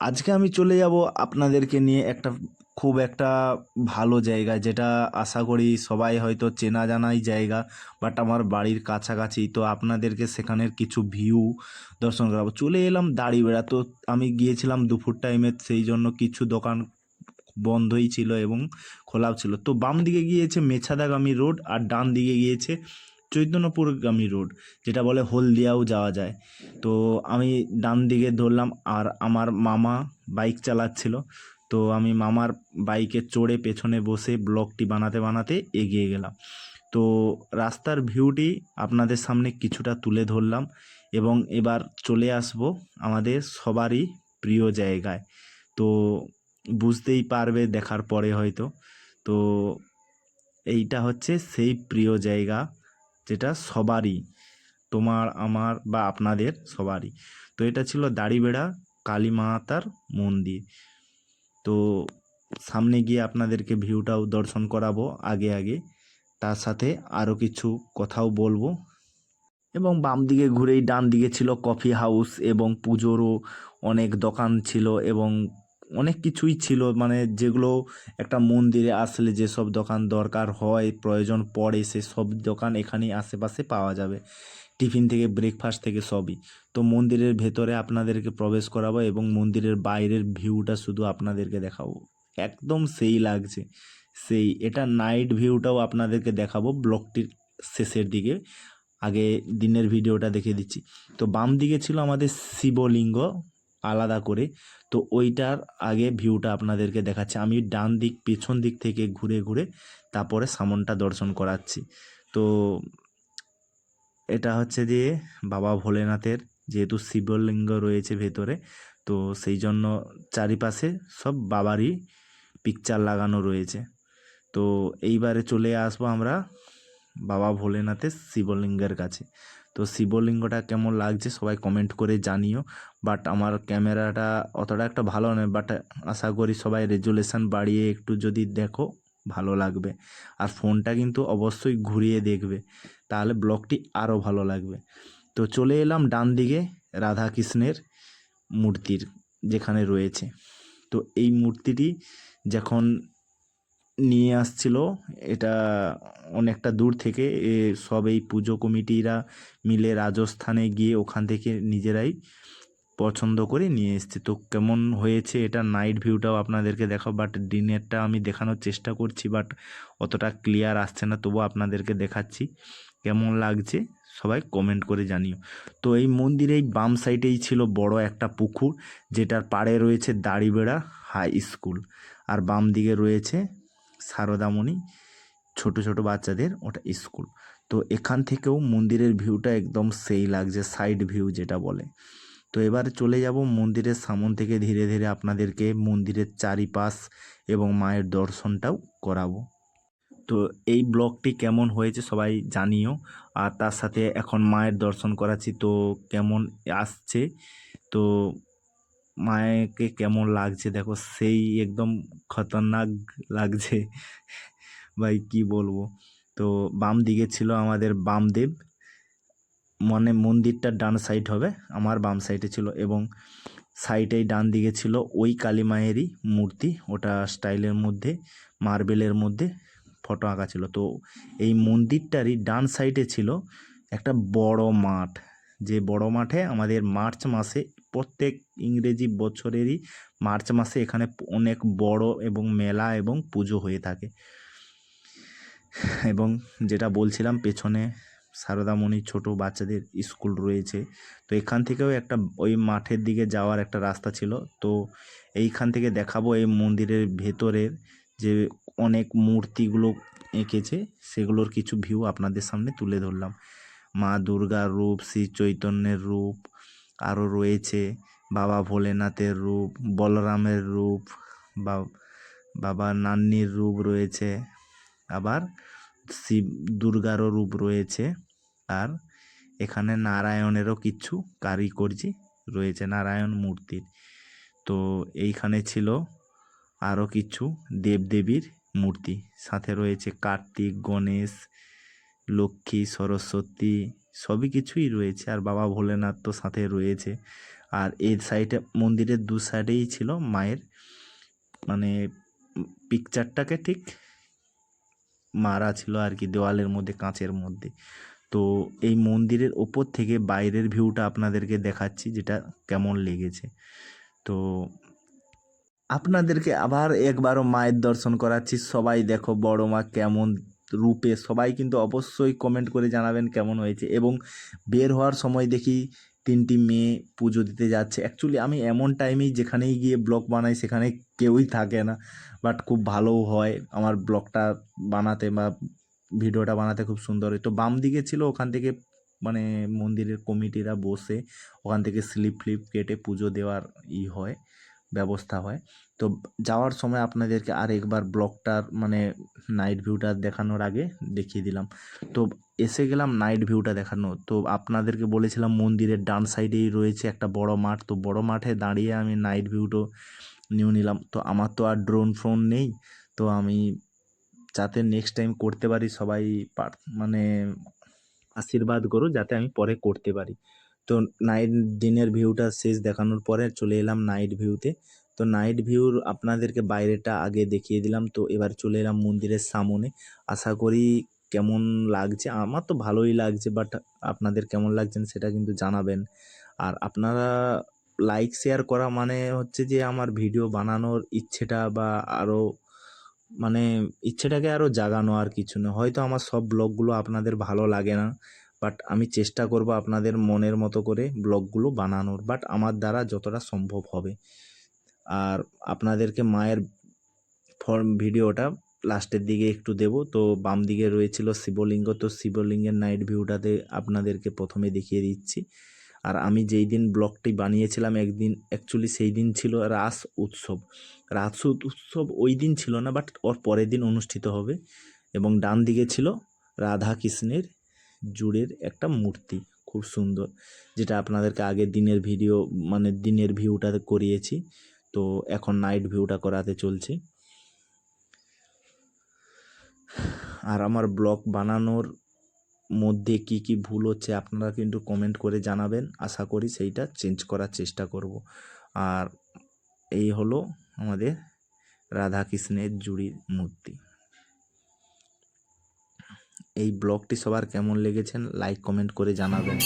আজকে আমি চলে যাব আপনাদেরকে নিয়ে একটা খুব একটা ভালো জায়গা, যেটা আশা করি সবাই হয়তো চেনা জানাই জায়গা, বাট আমার বাড়ির কাছাকাছি। তো আপনাদেরকে সেখানের কিছু ভিউ দর্শন করাবো। চলে এলাম দাড়িবেড়া। তো আমি গিয়েছিলাম দুপুর টাইমে সেই জন্য কিছু দোকান বন্ধই ছিল এবং খোলাও ছিল। তো বাম দিকে গিয়েছে মেছাদাগামী রোড আর ডান দিকে গিয়েছে চৈতন্যপুরগামী রোড, যেটা বলে হলদিয়াও যাওয়া যায়। তো আমি ডান দিকে ধরলাম আর আমার মামা বাইক চালাচ্ছিল। তো আমি মামার বাইকে চড়ে পেছনে বসে ব্লগটি বানাতে বানাতে এগিয়ে গেলাম। তো রাস্তার ভিউটি আপনাদের সামনে কিছুটা তুলে ধরলাম এবং এবার চলে আসব আমাদের সবারই প্রিয় জায়গায়। তো বুঝতেই পারবে দেখার পরে হয়তো। তো এইটা হচ্ছে সেই প্রিয় জায়গা। যেটা সবারই, তোমার, আমার বা আপনাদের সবারই। তো এটা ছিল দাড়িবেড়া, কালী মাতার মন্দির। তো সামনে গিয়ে আপনাদেরকে ভিউটাও দর্শন করাবো আগে আগে। তার সাথে আরও কিছু কথাও বলব। এবং বাম দিকে ঘুরেই ডান দিকে ছিল কফি হাউস এবং পুজোরও অনেক দোকান ছিল এবং অনেক কিছুই ছিল। মানে যেগুলো একটা মন্দিরে আসলে যেসব দোকান দরকার হয়, প্রয়োজন পড়ে সে সব দোকান এখানেই আশেপাশে পাওয়া যাবে। টিফিন থেকে ব্রেকফাস্ট থেকে সবই। তো মন্দিরের ভেতরে আপনাদেরকে প্রবেশ করাবো এবং মন্দিরের বাইরের ভিউটা শুধু আপনাদেরকে দেখাবো। একদম সেই লাগছে। সেই, এটা নাইট ভিউটাও আপনাদেরকে দেখাবো ব্লকটির শেষের দিকে। আগে দিনের ভিডিওটা দেখে দিচ্ছি। তো বাম দিকে ছিল আমাদের শিবলিঙ্গ। আলাদা করে। তো ওইটার আগে ভিউটা আপনাদেরকে দেখাচ্ছি। আমি ডান দিক, পেছন দিক থেকে ঘুরে ঘুরে তারপরে সামনটা দর্শন করাচ্ছি। তো এটা হচ্ছে যে বাবা ভোলেনাথের যেহেতু শিবলিঙ্গ রয়েছে ভেতরে, তো সেই জন্য চারিপাশে সব বাবারই পিকচার লাগানো রয়েছে। তো এইবারে চলে আসব আমরা বাবা ভোলেনাথের শিবলিঙ্গের কাছে। তো শিবলিঙ্গটা কেমন লাগছে সবাই কমেন্ট করে জানিও। বাট আমার ক্যামেরাটা অতটা একটা ভালো নয় বাট আশা করি সবাই রেজুলেশন বাড়িয়ে একটু যদি দেখো, ভালো লাগবে। আর ফোনটা কিন্তু অবশ্যই ঘুরিয়ে দেখবে, তাহলে ব্লগটি আরও ভালো লাগবে। তো চলে এলাম ডান দিকে রাধা কৃষ্ণের মূর্তির যেখানে রয়েছে। তো এই মূর্তিটি যখন নিয়ে আসছিল। এটা অনেকটা দূর থেকে এ সব এই পুজো কমিটিরা মিলে রাজস্থানে গিয়ে ওখান থেকে নিজেরাই পছন্দ করে নিয়ে এসছে। তো কেমন হয়েছে এটা নাইট ভিউটাও আপনাদেরকে দেখাও বাট দিনেরটা আমি দেখানোর চেষ্টা করছি বাট অতটা ক্লিয়ার আসছে না তবু আপনাদেরকে দেখাচ্ছি কেমন লাগছে, সবাই কমেন্ট করে জানিও। তো এই মন্দিরেই বাম সাইডেই ছিল বড় একটা পুকুর, যেটার পাড়ে রয়েছে দাড়িবেড়া হাই স্কুল আর বাম দিকে রয়েছে সারদামণি, ছোট ছোট বাচ্চাদের ওটা স্কুল। তো এখান থেকেও মন্দিরের ভিউটা একদম সেই লাগছে সাইড ভিউ যেটা বলে। তো এবারে চলে যাব মন্দিরের সামন থেকে ধীরে ধীরে আপনাদেরকে মন্দিরের চারিপাশ এবং মায়ের দর্শনটাও করাবো। তো এই ব্লগটি কেমন হয়েছে সবাই জানিও। আর তার সাথে এখন মায়ের দর্শন করাচ্ছি, তো কেমন আসছে, তো মায়েকে কেমন লাগছে? দেখো সেই একদম খতরনাক লাগছে। ভাই, কি বলব? তো বাম দিকে ছিল আমাদের বামদেব। মানে মন্দিরটা ডান সাইড হবে, আমার বাম সাইডে ছিল। এবং সাইডেই ডান দিকে ছিল ওই কালী মায়েরই মূর্তি। ওটা স্টাইলের মধ্যে মার্বেলের মধ্যে ফটো আঁকা ছিল। তো এই মন্দিরটারই ডান সাইডে ছিল একটা বড় মাঠ। যে বড় মাঠে আমাদের মার্চ মাসে প্রত্যেক ইংরেজি বছরেরই মার্চ মাসে এখানে অনেক বড় এবং মেলা এবং পুজো হয়ে থাকে। এবং যেটা বলছিলাম পেছনে সারদামণি ছোট বাচ্চাদের স্কুল রয়েছে, তো এখান থেকেও একটা ওই মাঠের দিকে যাওয়ার একটা রাস্তা ছিল। তো এইখান থেকে দেখাবো এই মন্দিরের ভেতরের যে অনেক মূর্তিগুলো এঁকেছে, সেগুলোর কিছু ভিউ আপনাদের সামনে তুলে ধরলাম। মা দুর্গার রূপ, শ্রী চৈতন্যের রূপ আরও রয়েছে। বাবা ভোলেনাথের রূপ, বলরামের রূপ, বা, বাবা নান্নির রূপ রয়েছে। আবার শিব দুর্গারও রূপ রয়েছে। আর এখানে নারায়ণেরও কিছু কারিগর্জি রয়েছে, নারায়ণ মূর্তির। তো এইখানে ছিল আরও কিছু দেবদেবীর মূর্তি। সাথে রয়েছে কার্তিক, গণেশ লক্ষ্মী, সরস্বতী সবই কিছুই রয়েছে। আর বাবা ভোলেনাথ তো সাথে রয়েছে। আর এই সাইডে মন্দিরের দু সাইডেই ছিল মায়ের। মানে পিকচারটাকে ঠিক মারা ছিল আর কি, দেওয়ালের মধ্যে, কাঁচের মধ্যে। তো এই মন্দিরের ওপর থেকে বাইরের ভিউটা আপনাদেরকে দেখাচ্ছি যেটা কেমন লেগেছে। তো আপনাদেরকে আবার একবারও মায়ের দর্শন করাচ্ছি। সবাই দেখো বড় মা কেমন রূপে সবাই কিন্তু অবশ্যই কমেন্ট করে জানাবেন কেমন হয়েছে। এবং বের হওয়ার সময় দেখি তিনটি মেয়ে পুজো দিতে যাচ্ছে। অ্যাকচুয়ালি আমি এমন টাইমেই যেখানেই গিয়ে ব্লগ বানাই সেখানে কেউই থাকে না। বাট খুব ভালোও হয় আমার ব্লগটা বানাতে বা ভিডিওটা বানাতে খুব সুন্দর হয়। তো বাম দিকে ছিল ওখান থেকে মানে মন্দিরের কমিটিরা বসে ওখান থেকে স্লিপ ফ্লিপ কেটে পুজো দেওয়ার ই হয়। ব্যবস্থা হয়। তো যাওয়ার সময় আপনাদেরকে আর একবার ব্লগটার মানে নাইট ভিউটা দেখানোর আগে দেখিয়ে দিলাম। তো এসে গেলাম নাইট ভিউটা দেখানো। তো আপনাদেরকে বলেছিলাম মন্দিরের ডান সাইডেই রয়েছে একটা বড় মাঠ। তো বড় মাঠে দাঁড়িয়ে আমি নাইট ভিউটো নিয়ে নিলাম। তো আমার তো আর ড্রোন ফ্রোন নেই। তো আমি যাতে নেক্সট টাইম করতে পারি সবাই মানে আশীর্বাদ করো যাতে আমি পরে করতে পারি। তো নাইট দিনের ভিউটা শেষ দেখানোর পরে চলে এলাম নাইট ভিউতে তো। নাইট ভিউর আপনাদেরকে বাইরেটা আগে দেখিয়ে দিলাম। তো এবার চলে এলাম মন্দিরের সামনে। আশা করি কেমন লাগছে? আমার তো ভালোই লাগছে বাট আপনাদের কেমন লাগছেন সেটা কিন্তু জানাবেন। আর আপনারা লাইক শেয়ার করা মানে হচ্ছে যে আমার ভিডিও বানানোর ইচ্ছেটা বা আরও মানে ইচ্ছেটাকে আরও জাগানো আর কিছু না। হয়তো আমার সব ব্লগগুলো আপনাদের ভালো লাগে না। বাট আমি চেষ্টা করব আপনাদের মনের মতো করে ব্লগগুলো বানানোর। বাট আমার দ্বারা যতটা সম্ভব হবে। আর আপনাদেরকে মায়ের ফর্ম ভিডিওটা লাস্টের দিকে একটু দেব। তো বাম দিকে রয়েছিল শিবলিঙ্গ। তো শিবলিঙ্গের নাইট ভিউটাতে আপনাদেরকে প্রথমে দেখিয়ে দিচ্ছি। আর আমি যেই দিন ব্লগটি বানিয়েছিলাম একদিন অ্যাকচুয়ালি সেই দিন ছিল রাস উৎসব। রাস উৎসব ওই দিন ছিল না বাট ওর পরের দিন অনুষ্ঠিত হবে। এবং ডান দিকে ছিল রাধা কৃষ্ণের জুড়ের একটা মূর্তি, খুব সুন্দর, যেটা আপনাদেরকে আগের দিনের ভিডিও মানে দিনের ভিউটা করিয়েছি। তো এখন নাইট ভিউটা করাতে চলছে। আর আমার ব্লগ বানানোর মধ্যে কি কি ভুল হচ্ছে আপনারা কিন্তু কমেন্ট করে জানাবেন। আশা করি সেইটা চেঞ্জ করার চেষ্টা করব। আর এই হলো আমাদের রাধা কৃষ্ণের জুড়ির মূর্তি। এই ব্লগটি সবার কেমন লেগেছেন লাইক কমেন্ট করে জানাবেন।